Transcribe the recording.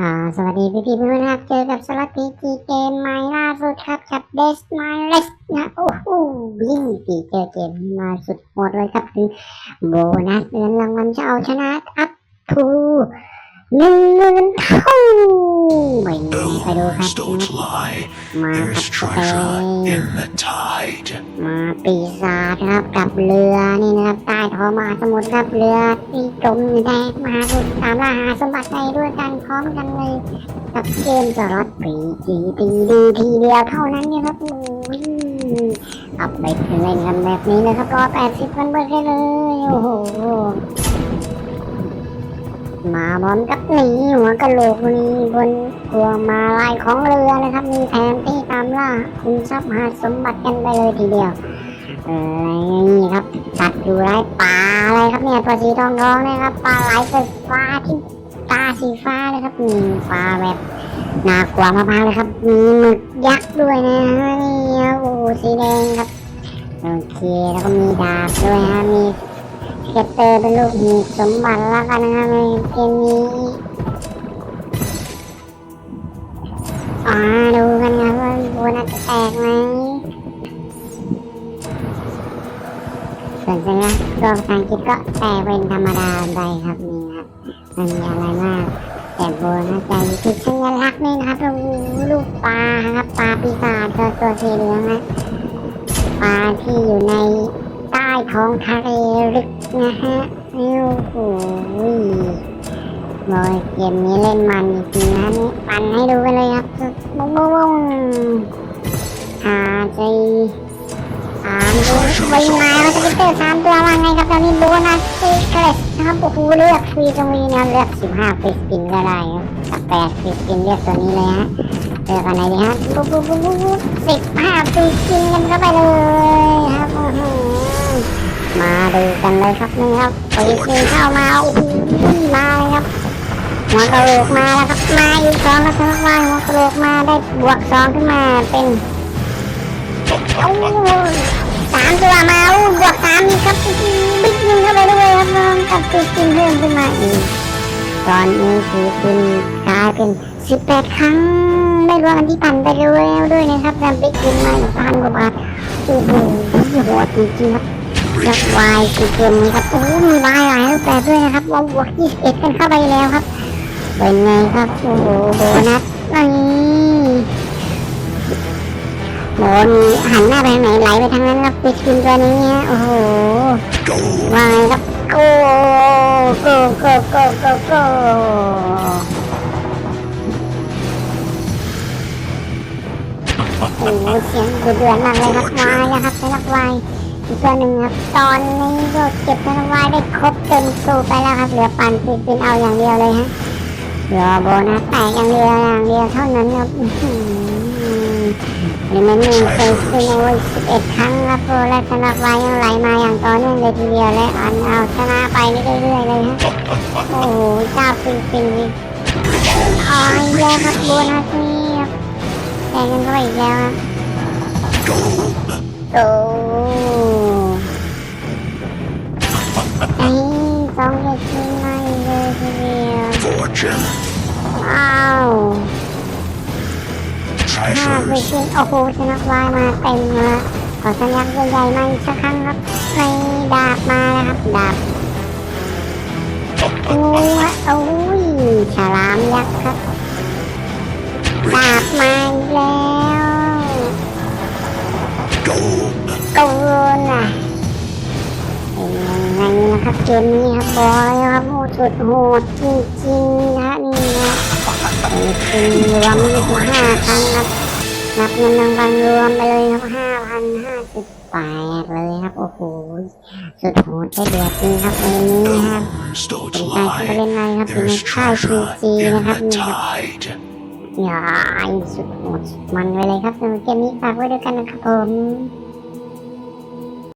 อ่าสวัสดีพี่พี่เพื่อนๆนะครับ เจอกับสลัดพีจีเกมไม่ล่าสุดครับกับเดสไมาเลสนะโอ้โหวิ่งตีเจอเกมมาสุดโหดเลยครับคือโบนัสเงินรางวัลจะเอาชนะอัพทู หนึ่งหมื่นเท่าไปไปดูครับ Elves don't lie. มากับ There's สเป treasure น in the tide. มาปีศาจนะครับกับเรือนี่นะครับใต้ท้องมหาสมุทรครับเรือที่จมอยู่ในมหาสมุทรตามล่าหาสมบัติไปด้วยกันพร้อมกันเลยกับเกมสล็อตปีจีตีดีทีเดียวเท่านั้นเนี่ยครับโอ้ยเอาไปเล่นกันแบบนี้เลยครับรอแปดสิบวันเบิร์ให้เลยโอ้โห มาพร้อมกับหนีหัวกะโหลกนี่บนพวงมาลายของเรือนะครับ มีแผนที่ตามล่าคุณทรัพย์หาสมบัติกันไปเลยทีเดียวเออนี่ครับสัตว์อยู่ไรปลาอะไรครับเนี่ยตัวสีทองทองๆนี่ยครับปลาไหลไฟฟ้าที่ตาสีฟ้าเลยครับนี่ปลาแบบน่ากลัวมากๆเลยครับ มีหมึกยักษ์ด้วยนะนี่โอ้สีแดงครับโอเคแล้วก็มีดาบด้วยฮะมี เก็ตเตอร์เป็นลูกหีบสมบัติแล้วกันนะครับในเกมนี้อ่าดูกันครับว่าโบนัสจะแตกไหมส่วนสัญลักษณ์ตัวภาษาอังกฤษก็แปลเป็นธรรมดาไปครับนี่ครับมันมีอะไรมากแต่โบนะใจคือสัญลักษณ์นี่นะครับลูกปลาครับปลาปีศาจตัวตัวสีเหลืองนะปลาที่อยู่ใน ต้ท้องทะเลลึกนะฮะนี่โอ้โหบอยเกมนี้เล่นมันจริงนะนี่ปั่นให้ดูกันเลยครับบุ้งบุ้งบุ้งหาใจสามตัวใบไม้แล้วสกิเตอร์สามตัวว่าไงครับตอนนี้โบนัสเครสนะครับโอ้โหเลือกฟรีตรงนี้นะเลือกสิบห้าฟรีสปินก็ได้ครับกับแปดฟรีสปินเลือกตัวนี้เลยฮะเลือกอันไหนดีฮะปุ๊บปุ๊บปุ๊บปุ๊บปุ๊บสิบห้าฟรีสปินกันเข้าไปเลยครับโอ้โห มาดูกันเลยครับนี่ครับฟรีสปินเข้ามาโอ้โหมาเลยครับหัวกระโหลกมาแล้วครับมาอีกสองแล้วครับว่าหัวกระโหลกมาได้บวกสองขึ้นมาเป็นโอ้สามตัวมาอู้บวกสามอีกครับบิ๊กยิงเข้าไปด้วยครับน้องกับบิ๊กยิงเพิ่มขึ้นมาอีกตอนนี้คือคุณกลายเป็นสิบแปดครั้งไม่รวมอันที่ผ่นไปแล้วด้วยนะครับแต่บิ๊กยิงมาอีกพันกว่าบาทโอ้โหโหดจริงๆครับ ยักษ์วายคือเกมนี้ครับโอ้มีวายหลายรูปแบบด้วยนะครับว่าบวกยี่สิบเอ็ดกันเข้าไปแล้วครับเป็นไงครับโอ้โหโบนัสนี่โหมีหันหน้าไปทางไหนไหลไปทางนั้นครับปิดกินตัวนี้ฮะโอ้โหวายครับโก้โก้โก้โก้โก้โก้โอ้เสียงดุเดือดมากเลยครับวายนะครับสำหรับวาย อีกตัวหนึ่งครับ ตอนนี้ก็เก็บสำหรับวายได้ครบเต็มสูบไปแล้วครับ เหลือปั่นปิดปินเอาอย่างเดียวเลยฮะเหลือโบนัสแตกอย่างเดียวอย่างเดียวเท่านั้นครับอื้อหือหรือมันหนึ่งเคยขึ้นในวันสิบเอ็ดครั้งครับโปรและสำหรับวายยังไหลมาอย่างต่อเนื่องเลยทีเดียวและอันเอาชนะไปเรื่อยๆเลยฮะ โอ้โหเจ้าฟิลิปปินอ๋ออีกแล้วครับโบนัสนี่ครับแต่เงินก็อีกแล้วครับโอ้ ห้าไป Treasures. ขึ้นโอ้โหชนะวายมาเต็มเลยขอสัญญาณใหญ่ๆมาอีกสักครั้งครับในดาบมาแล้วครับดาบงูฮะโอ้ยฉลามยักษ์ครับดาบมาอีกแล้ว Gold. ตูนอะเป็นยังไงนะครับเกมนี้ครับบอยครับโหสุดโหดจริงๆนะนี่นะเป็นรวมยี่ห้าครั้งครับ นับเงินรางวัลรวมไปเลยครับห้าพันห้าสิบแปดเลยครับ โอ้โห สุดโหดได้เดือดจริงครับเกมนี้นะครับ Elves don't เป็นการเข้าไป lie. เล่นในครับอยู่ใน There's ค่ายซี treasure จี in นะครับ the นี่ครับ tide. อย่าสุดโหดสุดมันไปเลยครับสำหรับเกมนี้ฝากไว้ด้วยกันนะครับผม